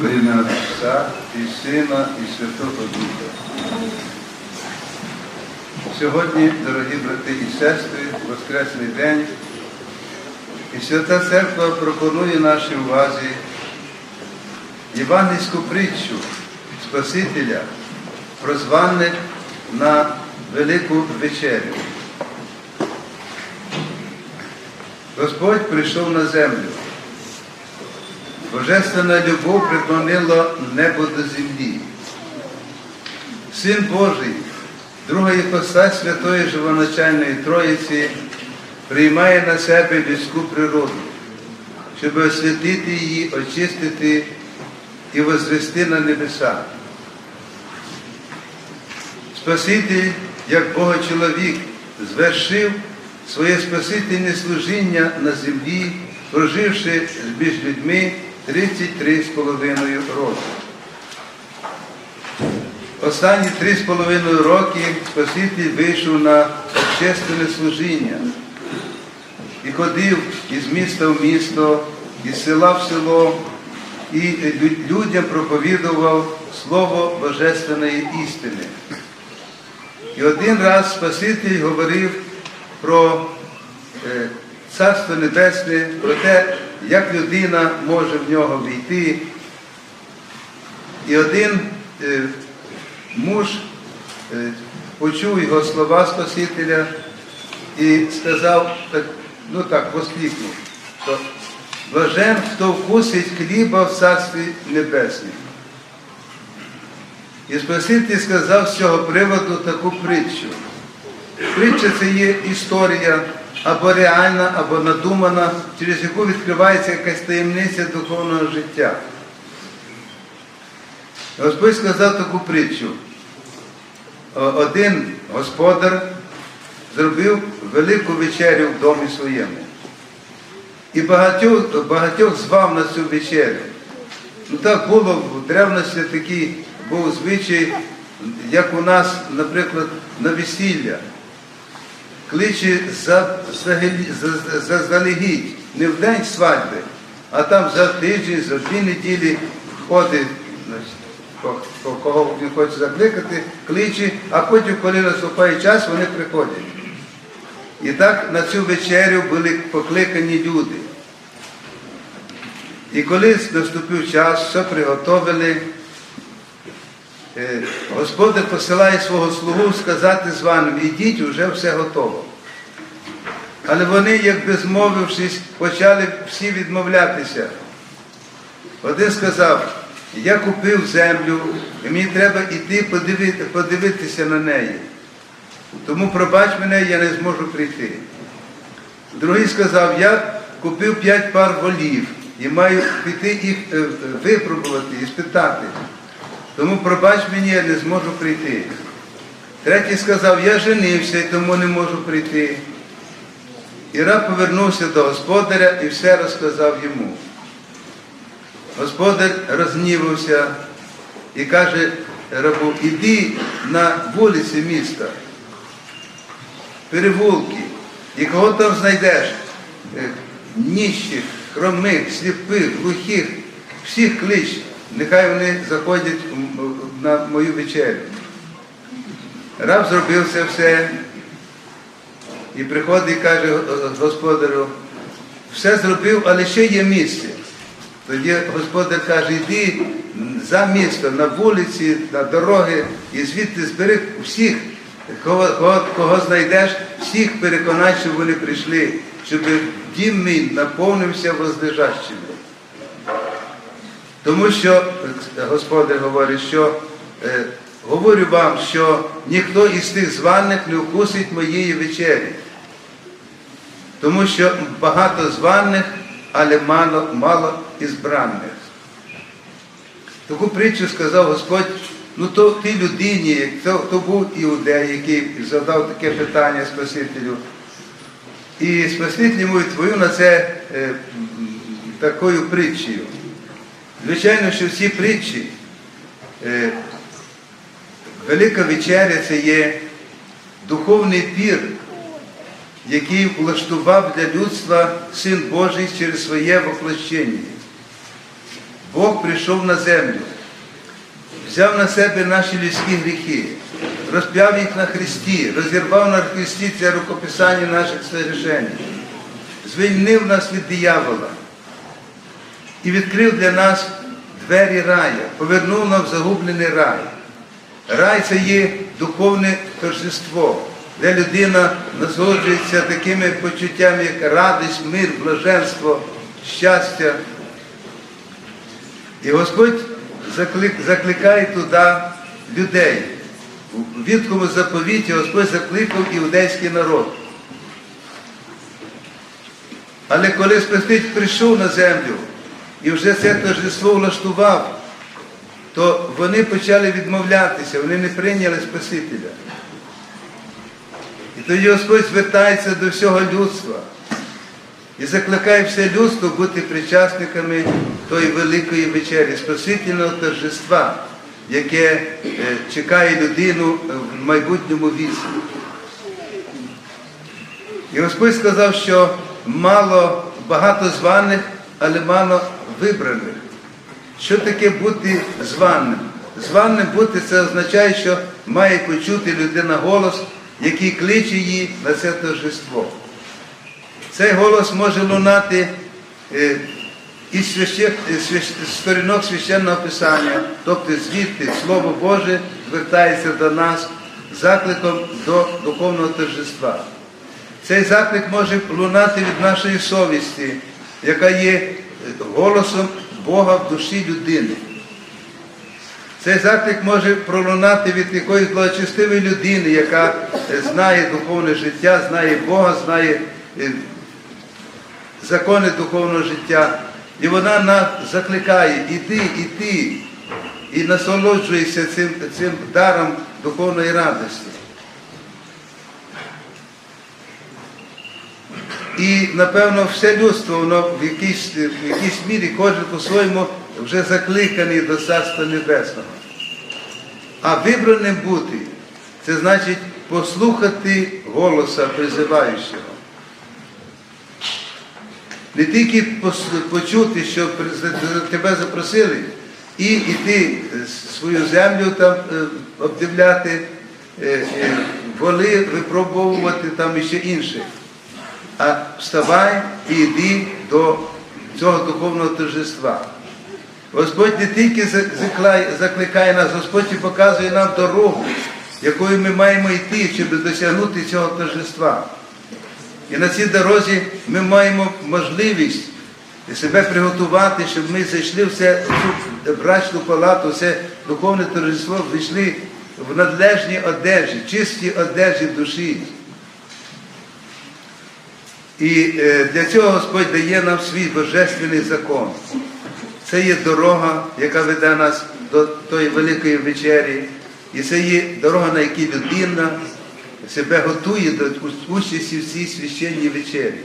Во ім'я Отця і Сина, і Святого Духа. Сьогодні, дорогі брати і сестри, Воскресний день, і Свята Церква пропонує нашій увазі євангельську притчу Спасителя, прозваних на Велику вечерю. Господь прийшов на землю. Божественна любов приклонила небо до землі. Син Божий, друга іпостась Святої Живоначальної Троїці, приймає на себе людську природу, щоб освятити її, очистити і возвести на небеса. Спаситель, як Богочоловік, звершив своє спасительне служіння на землі, проживши між людьми 33,5 роки. Останні три з половиною роки Спаситель вийшов на общественне служіння і ходив із міста в місто, із села в село, і людям проповідував Слово Божественної істини. І один раз Спаситель говорив про е, Царство Небесне, про те, як людина може в нього війти. І один е, муж е, почув його слова Спасителя і сказав, так, ну так, воскликнув, що блажен, хто вкусить хліба в Царстві Небесному. І Спаситель сказав з цього приводу таку притчу. Притча це є історія або реальна, або надумана, через яку відкривається якась таємниця духовного життя. Господь сказав таку притчу. Один господар зробив велику вечерю в домі своєму. І багатьох, багатьох звав на цю вечерю. Ну так було в древності такий був звичай, як у нас, наприклад, на весілля. Кличе заздалегідь, не в день свадьби, а там за тиждень, за дві неділі ходить, значить, ко- ко- кого він хоче закликати, кличе, а потім, коли наступає час, вони приходять. І так на цю вечерю були покликані люди. І коли наступив час, все приготовили, е, Господар посилає свого слугу сказати з вами, ідіть, уже все готово. Але вони, як змовившись, почали всі відмовлятися. Один сказав, я купив землю, і мені треба йти подивити, подивитися на неї. Тому пробач мене, я не зможу прийти. Другий сказав, я купив п'ять пар волів і маю піти їх е, випробувати і спитати. Тому пробач мені, я не зможу прийти. Третій сказав, я женився і тому не можу прийти. І раб повернувся до господаря і все розказав йому. Господар рознівався і каже рабу, іди на вулиці міста, перевулки, і кого там знайдеш? Е, Ніщих, хромих, сліпих, глухих, всіх клич, нехай вони заходять на мою вечерю. Раб зробив це все і приходить і каже господарю, все зробив, але ще є місце. Тоді господар каже, йди за місто, на вулиці, на дороги, і звідти збери всіх, кого, кого, кого знайдеш, всіх переконай, щоб вони прийшли, щоб дім мій наповнився возлежащими. Тому що Господар говорить, що е, говорю вам, що ніхто із тих званих не вкусить моєї вечері. Тому що багато званих, але мало, мало ізбраних. Таку притчу сказав Господь, ну то тій людині, то, то був іудей, який задав таке питання Спасителю. І Спаситель йому відповів на це е, такою притчею. Звичайно, що всі притчі, е, Велика вечеря це є духовний пір, який влаштував для людства Син Божий через своє воплощення. Бог прийшов на землю, взяв на себе наші людські гріхи, розп'яв їх на Христі, розірвав на Христі це рукописання наших согрішень, звільнив нас від диявола і відкрив для нас двері рая, повернув нам загублений рай. Рай це є духовне торжество, де людина насолоджується такими почуттями, як радість, мир, блаженство, щастя. І Господь закликає туди людей. У відкому заповіті Господь закликав іудейський народ. Але коли Спаситель прийшов на землю і вже це торжество влаштував, то вони почали відмовлятися, вони не прийняли Спасителя. І тоді Господь звертається до всього людства і закликає все людство бути причасниками тої великої вечері, Спасительного торжества, яке е, чекає людину в майбутньому віці. І Господь сказав, що мало багато званих, але мало вибраних. Що таке бути званим? Званим бути це означає, що має почути людина голос, який кличе її на це торжество. Цей голос може лунати е, із е, сторінок священного писання, тобто звідти Слово Боже звертається до нас закликом до духовного торжества. Цей заклик може лунати від нашої совісті, яка є голосом Бога в душі людини. Цей заклик може пролунати від якоїсь благочестивої людини, яка знає духовне життя, знає Бога, знає е, закони духовного життя. І вона нас закликає, іди, іди, і насолоджуйся цим, цим даром духовної радості. І, напевно, все людство, воно в якійсь, в якійсь мірі кожен по-своєму вже закликаний до Царства Небесного. А вибраним бути, це значить послухати голоса призиваючого. Не тільки почути, що тебе запросили, і йти свою землю там е, обдивляти, е, е, воли випробовувати там і ще інше. А вставай і йди до цього духовного торжества. Господь не тільки закликає, нас, Господь і показує нам дорогу, якою ми маємо йти, щоб досягнути цього торжества. І на цій дорозі ми маємо можливість себе приготувати, щоб ми зайшли в цю брачну палату, це духовне торжество, зайшли в надлежній одежі, чистій одежі душі. І е, для цього Господь дає нам свій божественний закон. Це є дорога, яка веде нас до тої великої вечері. І це є дорога, на якій людина себе готує до участі в цій священній вечері.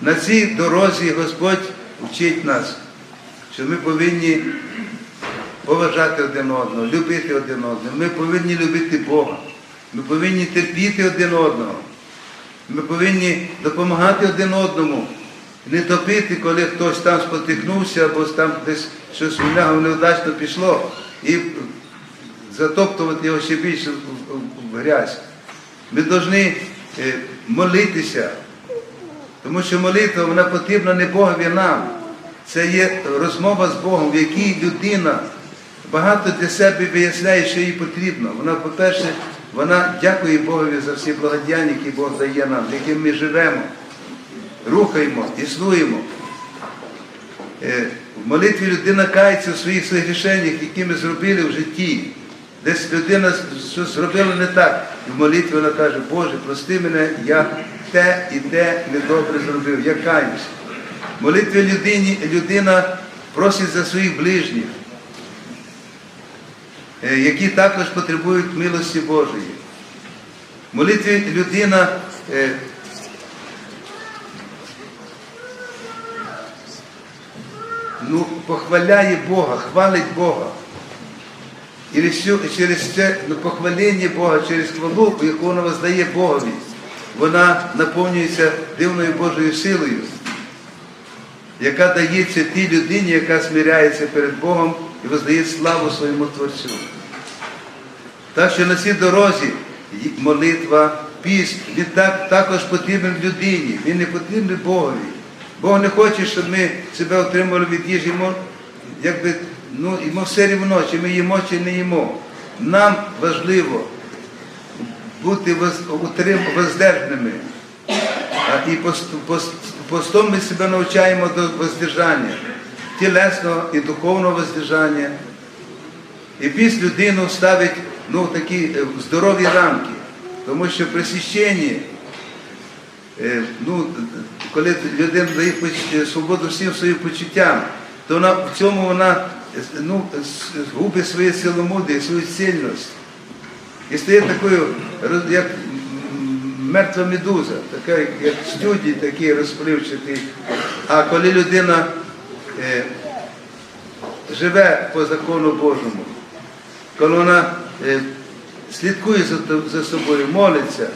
На цій дорозі Господь вчить нас, що ми повинні поважати один одного, любити один одного. Ми повинні любити Бога. Ми повинні терпіти один одного. Ми повинні допомагати один одному. Не топити, коли хтось там спотикнувся, або там десь щось у нього неудачно пішло, і затоптувати його ще більше в грязь. Ми повинні е, молитися, тому що молитва вона потрібна не Богові нам. Це є розмова з Богом, в якій людина багато для себе виясняє, що їй потрібно. Вона, по-перше, вона дякує Богові за всі благодіяння, які Бог дає нам, яким ми живемо, рухаємо, існуємо. Е, В молитві людина кається у своїх согрішеннях, які ми зробили в житті. Десь людина щось зробила не так. І в молитві вона каже, Боже, прости мене, я те і те недобре зробив, я каюсь. В молитві людині, людина просить за своїх ближніх, які також потребують милості Божої. В молитві людина е, ну, похваляє Бога, хвалить Бога. І через це ну, похвалення Бога, через хвалу, яку вона воздає Богові, вона наповнюється дивною Божою силою. Яка дається тій людині, яка смиряється перед Богом і воздає славу своєму Творцю. Так що на цій дорозі молитва, піст, він так, також потрібен людині, він не потрібен Богові. Бог не хоче, щоб ми себе отримували від їжі, якби, ну, йому все рівно, чи ми їмо, чи не їмо. Нам важливо бути воз- утрим- і постом ми себе навчаємо до воздержання, тілесного і духовного воздержання. І піс людину ставить ну, такі е, здорові рамки. Тому що при священні, е, ну, коли людина дає е, свободу всім своїм почуттям, то вона, в цьому вона ну, губить своє силомудря, свою сильність. І стає такою, як мертва медуза, така, як- студій такий розпливчатий. А коли людина е, живе по закону Божому, коли вона е, слідкує за, за собою, молиться,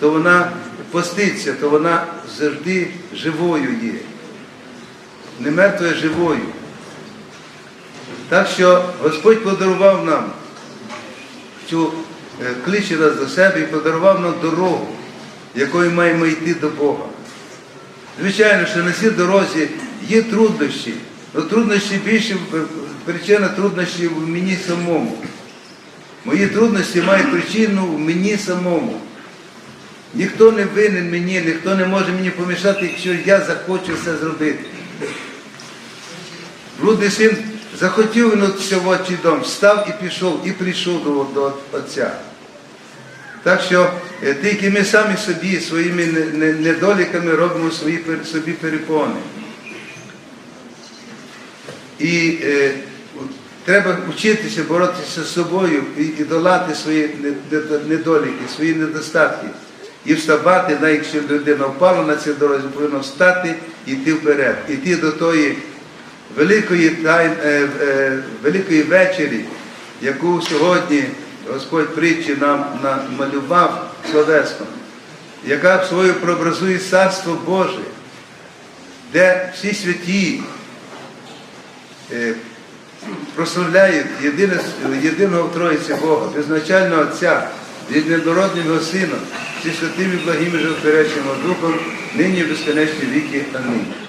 то вона поститься, то вона завжди живою є. Не мертвою, а живою. Так що Господь подарував нам цю е, кличе нас до себе і подарував нам дорогу, якою маємо йти до Бога. Звичайно, що на цій дорозі є труднощі, але труднощі більше причина труднощів в мені самому. Мої трудності мають причину в мені самому. Ніхто не винен мені, ніхто не може мені помішати, якщо я захочу це зробити. Блудний син захотів вернутися в отчий дом, встав і пішов, і прийшов до, до Отця. Так що е, тільки ми самі собі своїми не- не- недоліками робимо свої собі перепони. І е, треба вчитися боротися з собою і, долати свої не- не- недоліки, свої недостатки. І вставати, навіть якщо людина впала на цій дорозі, повинна встати і йти вперед, іти до тої великої, тайн, е, е, великої вечері, яку сьогодні Господь притчі нам намалював словесно, яка в свою прообразує Царство Боже, де всі святі е, прославляють єдине, єдиного Троїці Бога, безначального Отця, від недороднього Сина, зі святими благими живоперечним Духом, нині в безконечні віки. Амінь.